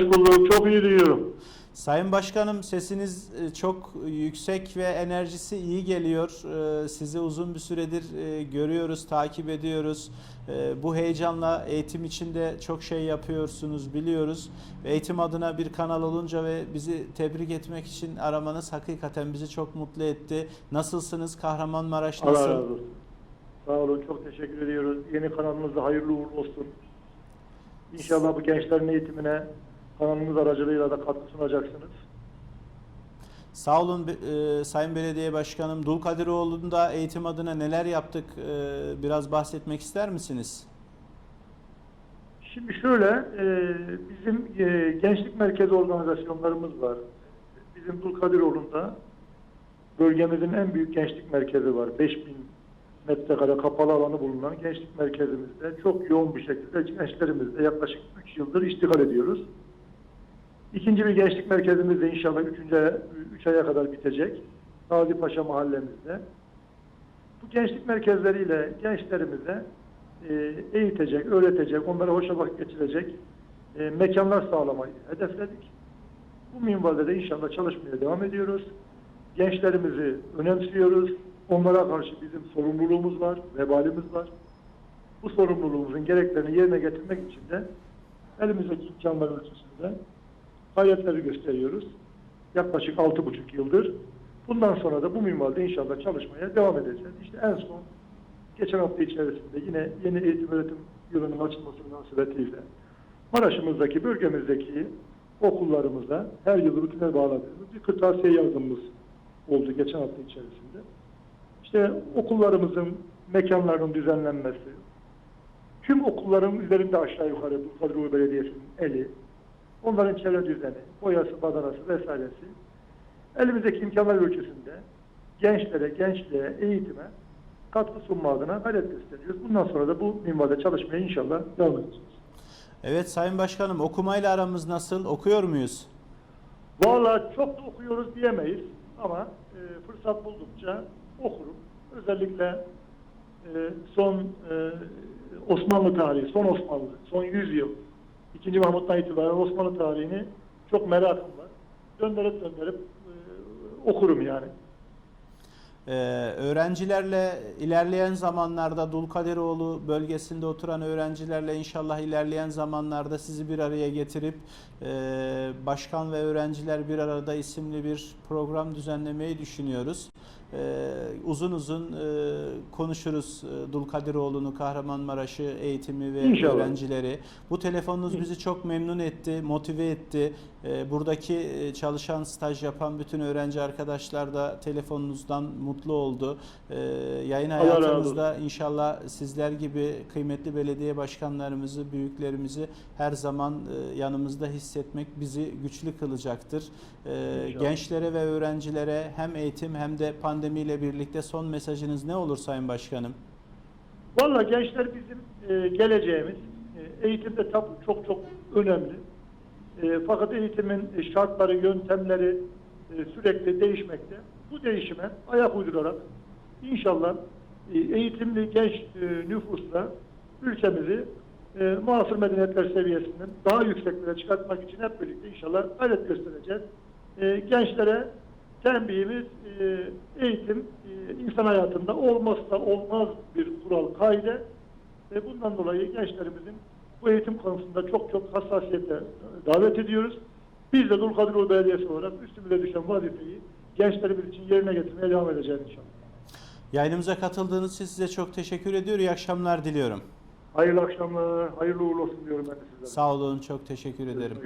Bulduk. Çok iyi duyuyorum. Sayın Başkanım sesiniz e, çok yüksek ve enerjisi iyi geliyor. E, Sizi uzun bir süredir e, görüyoruz, takip ediyoruz. Bu heyecanla eğitim içinde çok şey yapıyorsunuz biliyoruz. Eğitim adına bir kanal olunca ve bizi tebrik etmek için aramanız hakikaten bizi çok mutlu etti. Nasılsınız? Kahramanmaraş Allah nasıl? razı olsun. Sağ olun. Çok teşekkür ediyoruz. Yeni kanalımızda hayırlı uğurlu olsun. İnşallah bu gençlerin eğitimine kanalımız aracılığıyla da katkı sunacaksınız. Sağ olun e, Sayın Belediye Başkanım. Dulkadiroğlu'nda eğitim adına neler yaptık? E, Biraz bahsetmek ister misiniz? Şimdi şöyle, e, bizim e, gençlik merkezi organizasyonlarımız var. Bizim Dulkadiroğlu'nda bölgemizin en büyük gençlik merkezi var. 5000 metrekare kapalı alanı bulunan gençlik merkezimizde çok yoğun bir şekilde gençlerimizle yaklaşık 3 yıldır iştigal ediyoruz. İkinci bir gençlik merkezimiz de inşallah 3. 3 aya kadar bitecek. Gazi Paşa mahallemizde. Bu gençlik merkezleriyle gençlerimize e, eğitecek, öğretecek, onlara hoşa vakit geçirecek e, mekanlar sağlamayı hedefledik. Bu minvalde de inşallah çalışmaya devam ediyoruz. Gençlerimizi önemsiyoruz. Onlara karşı bizim sorumluluğumuz var, vebalimiz var. Bu sorumluluğumuzun gereklerini yerine getirmek için de elimizdeki imkanlar ölçüsünde gayretleri gösteriyoruz. Yaklaşık altı buçuk yıldır. Bundan sonra da bu minvalde inşallah çalışmaya devam edeceğiz. İşte en son geçen hafta içerisinde yine yeni eğitim öğretim yılının açılması münasebetiyle Maraş'ımızdaki, bölgemizdeki okullarımıza her yıl rutine bağladığımız bir kırtasiye yardımımız oldu geçen hafta içerisinde. İşte okullarımızın mekanlarının düzenlenmesi, tüm okulların üzerinde aşağı yukarı Kadroğlu Belediyesi'nin eli, onların çevre düzeni, boyası, badanası vesairesi elimizdeki imkanlar ölçüsünde gençlere, gençliğe, eğitime katkı sunma adına gayret gösteriyoruz. Bundan sonra da bu minvalde çalışmaya inşallah devam edeceğiz. Evet Sayın Başkanım okumayla aramız nasıl? Okuyor muyuz? Vallahi çok da okuyoruz diyemeyiz ama e, fırsat buldukça okurum. Özellikle e, son e, Osmanlı tarihi, son Osmanlı, son 100 yıl, 2. Mahmut'tan itibaren Osmanlı tarihini çok merakım var. Döndürüp döndürüp e, okurum yani. Ee, öğrencilerle ilerleyen zamanlarda Dulkadiroğlu bölgesinde oturan öğrencilerle inşallah ilerleyen zamanlarda sizi bir araya getirip e, başkan ve öğrenciler bir arada isimli bir program düzenlemeyi düşünüyoruz. Ee, uzun uzun e, konuşuruz e, Dulkadiroğlu'nu, Kahramanmaraş'ı, eğitimi ve İnşallah. öğrencileri. Bu telefonunuz bizi çok memnun etti, motive etti. Ee, buradaki e, çalışan, staj yapan bütün öğrenci arkadaşlar da telefonunuzdan mutlu oldu. Ee, yayın hayatımızda inşallah sizler gibi kıymetli belediye başkanlarımızı, büyüklerimizi her zaman e, yanımızda hissetmek bizi güçlü kılacaktır. İnşallah. gençlere ve öğrencilere hem eğitim hem de pandemiyle birlikte son mesajınız ne olur Sayın Başkanım? Valla gençler bizim e, geleceğimiz. E, eğitim de tabii çok çok önemli. E, fakat eğitimin e, şartları, yöntemleri e, sürekli değişmekte. Bu değişime ayak uydurarak inşallah e, eğitimli genç e, nüfusla ülkemizi e, muasır medeniyetler seviyesinden daha yükseklere çıkartmak için hep birlikte inşallah gayret göstereceğiz. E, gençlere tembihimiz e, eğitim e, insan hayatında olmazsa olmaz bir kural kaide ve bundan dolayı gençlerimizin bu eğitim konusunda çok çok hassasiyete davet ediyoruz. Biz de Dulkadiroğlu Belediyesi olarak üstümüze düşen vazifeyi gençlerimiz için yerine getirmeye devam edeceğiz inşallah. Yayınımıza katıldığınız için size çok teşekkür ediyor. İyi akşamlar diliyorum. Hayırlı akşamlar, hayırlı uğurlu olsun diyorum ben de sizlere. Sağ olun, çok teşekkür ederim.